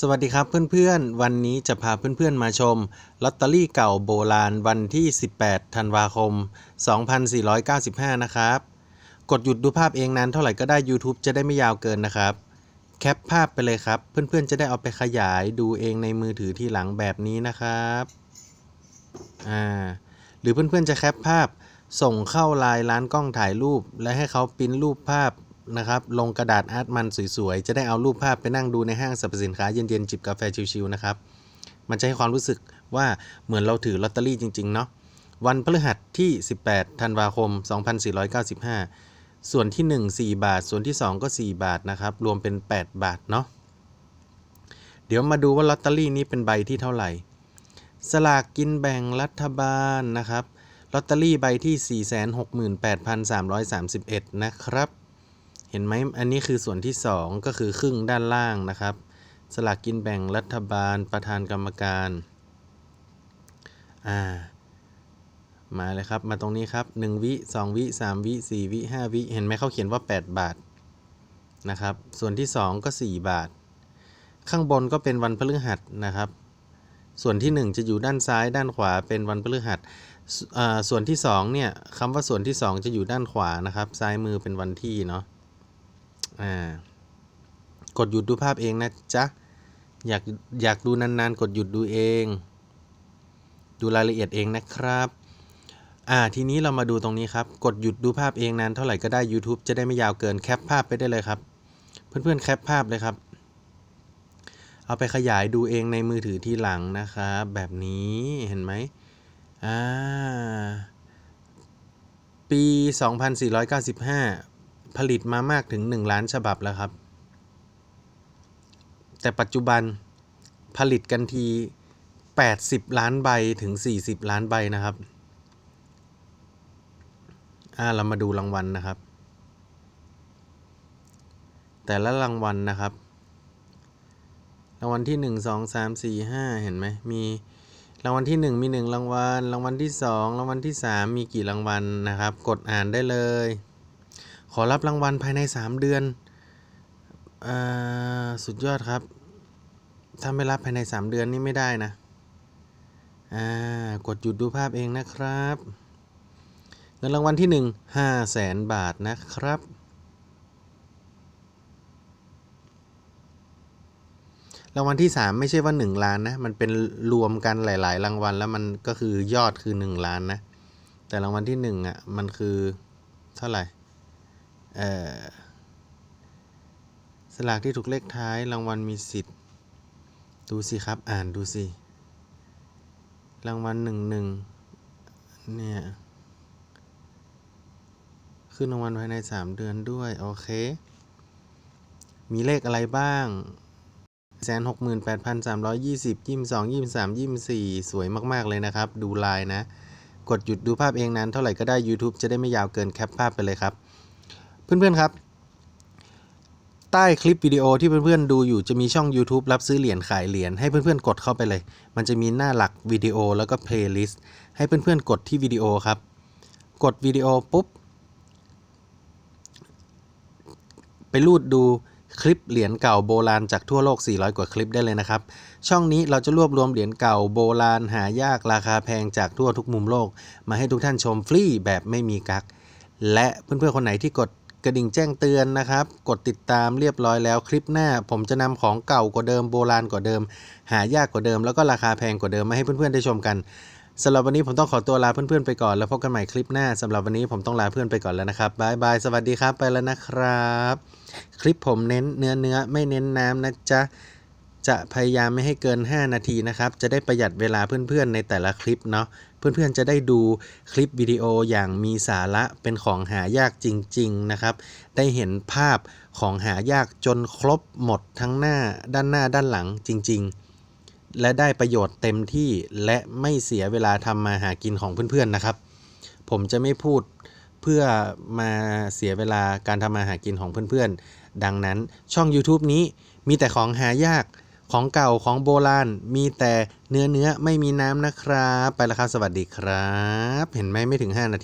สวัสดีครับเพื่อนๆ วันนี้จะพาเพื่อนๆมาชมลอตเตอรี่เก่าโบราณวันที่ 18 ธันวาคม 2495 นะครับ กดหยุดดูภาพเองนั้นเท่าไหร่ก็ได้ YouTube จะได้ไม่ยาวเกินนะครับ แคปภาพไปเลยครับ เพื่อนๆ จะได้เอาไปขยายดูเองในมือถือที่หลังแบบนี้นะครับอ่าหรือเพื่อนๆ จะแคปภาพส่งเข้าไลน์ร้านกล้องถ่ายรูป และให้เขาปริ้นรูปภาพ นะครับลงกระดาษอาร์ตมันสวยๆ จะได้เอารูปภาพไปนั่งดูในห้างสรรพสินค้าเย็นๆ จิบกาแฟชิวๆนะครับ มันจะให้ความรู้สึกว่าเหมือนเราถือลอตเตอรี่จริง ๆ เนาะวันพฤหัสที่ 18 ธันวาคม 2495 ส่วนที่ 1 4 บาท ส่วนที่ 2 ก็ 4 บาทนะครับ รวมเป็น 8 บาทเนาะเดี๋ยวมาดูว่าลอตเตอรี่นี้เป็นใบที่เท่าไหร่ สลากกินแบ่งรัฐบาลนะครับลอตเตอรี่ใบที่ 468,331 นะครับ เห็นไหมอันนี้คือส่วนที่ 2 ก็คือครึ่งด้านล่างนะครับ สลากกินแบ่งรัฐบาลประธานกรรมการอ่ามาเลยครับ มาตรงนี้ครับ 1 วิ 2 วิ 3 วิ 4 วิ 5 วิ เห็นไหมเขาเขียนว่า 8 บาทนะครับ ส่วนที่ 2 ก็ 4 บาท ข้างบนก็เป็นวันพฤหัสนะครับ ส่วนที่ 1 จะอยู่ด้านซ้ายด้านขวาเป็นวันพฤหัสสอ่าส่วนที่2เนี่ยคำว่าส่วนที่ 2 จะอยู่ด้านขวานะครับ ซ้ายมือเป็นวันที่เนาะ อ่ากดหยุดดูภาพเองนะจ๊ะ อยากอยากดูนานๆ กดหยุดดูเอง ดูรายละเอียดเองนะครับอ่าทีนี้เรามาดูตรงนี้ครับ กดหยุดดูภาพเองนานเท่าไหร่ก็ได้ YouTube จะได้ไม่ยาวเกินแคปภาพไปได้เลยครับ เพื่อนๆแคปภาพเลยครับ เอาไปขยายดูเองในมือถือที่หลังนะครับแบบนี้เห็นไหมอ่าปี 2495 ผลิตมามากถึง 1 ล้านฉบับแล้วครับ แต่ปัจจุบันผลิตกันที 80 ล้านใบถึง 40 ล้านใบนะครับ อ่าเรามาดูรางวัลนะครับ แต่ละรางวัลนะครับ รางวัลที่ 1 2 3 4 5 เห็นไหมมีรางวัลที่ 1 มี 1 รางวัล รางวัลที่ 2 รางวัลที่ 3 มีกี่รางวัลนะครับ กดอ่านได้เลย ขอรับรางวัลภายใน 3 เดือนอ่าสุดยอดครับ ถ้าไม่รับภายใน 3 เดือนนี่ไม่ได้นะอ่ากดหยุดดูภาพเองนะครับ เงินรางวัลที่ 1 5แสนบาทนะครับ รางวัลที่ 3 ไม่ใช่ว่า 1 ล้านนะ มันเป็นรวมกันหลาย ๆ รางวัลแล้วมันก็คือยอดคือ 1 ล้านนะ แต่รางวัลที่1อะมันคือเท่าไหร่ สลากที่ถูกเลขท้ายรางวัลมีสิทธิ์ ดูสิครับ อ่านดูสิ รางวัลหนึ่งหนึ่งเนี่ยขึ้นรางวัลภายใน 3 เดือนด้วย โอเค มีเลขอะไรบ้างแสนหกหมื่นแปดพันสามร้อยยี่สิบยี่สิบสองยี่สิบสามยี่สี่สวยมาก ๆ เลยนะครับ ดูลายนะ กดหยุดดูภาพเองนั้นเท่าไหร่ก็ได้ YouTube จะได้ไม่ยาวเกินแคปภาพไปเลยครับ เพื่อนๆครับ ใต้คลิปวิดีโอที่เพื่อนๆดูอยู่จะมีช่อง YouTube รับซื้อเหรียญขายเหรียญให้เพื่อนๆกดเข้าไปเลย มันจะมีหน้าหลักวิดีโอแล้วก็เพลย์ลิสต์ให้เพื่อนๆกดที่วิดีโอครับ กดวิดีโอปุ๊บ ไปรูดดูคลิปเหรียญเก่าโบราณจากทั่วโลก 400 กว่าคลิปได้เลยนะครับ ช่องนี้เราจะรวบรวมเหรียญเก่าโบราณหายากราคาแพงจากทั่วทุกมุมโลก มาให้ทุกท่านชมฟรีแบบไม่มีกัก และเพื่อนๆคนไหนที่กด กระดิ่งแจ้งเตือนนะครับ กดติดตามเรียบร้อยแล้วคลิปหน้า ผมจะนำของเก่ากว่าเดิมโบราณกว่าเดิม หายากกว่าเดิม แล้วก็ราคาแพงกว่าเดิมมาให้เพื่อนๆได้ชมกันสำหรับวันนี้ผมต้องขอตัวลาเพื่อนๆไปก่อนแล้วพบกันใหม่คลิปหน้าสำหรับวันนี้ผมต้องลาเพื่อนไปก่อนแล้วนะครับบายบายสวัสดีครับไปแล้วนะครับ คลิปผมเน้นเนื้อเนื้อไม่เน้นน้ำนะจ๊ะ จะพยายามไม่ให้เกิน 5 นาทีนะครับ จะได้ประหยัดเวลาเพื่อนๆในแต่ละคลิปเนาะ เพื่อนๆจะได้ดูคลิปวิดีโออย่างมีสาระเป็นของหายากจริงๆนะครับ ได้เห็นภาพของหายากจนครบหมดทั้งหน้าด้านหน้าด้านหลังจริงๆ และได้ประโยชน์เต็มที่และไม่เสียเวลาทำมาหากินของเพื่อนๆนะครับ ผมจะไม่พูดเพื่อมาเสียเวลาการทำมาหากินของเพื่อนๆ ดังนั้นช่อง YouTube นี้มีแต่ของหายาก ของเก่าของโบราณ มีแต่เนื้อเนื้อไม่มีน้ำนะครับ ไปแล้วครับ สวัสดีครับ เห็นไหมไม่ถึง 5 นาที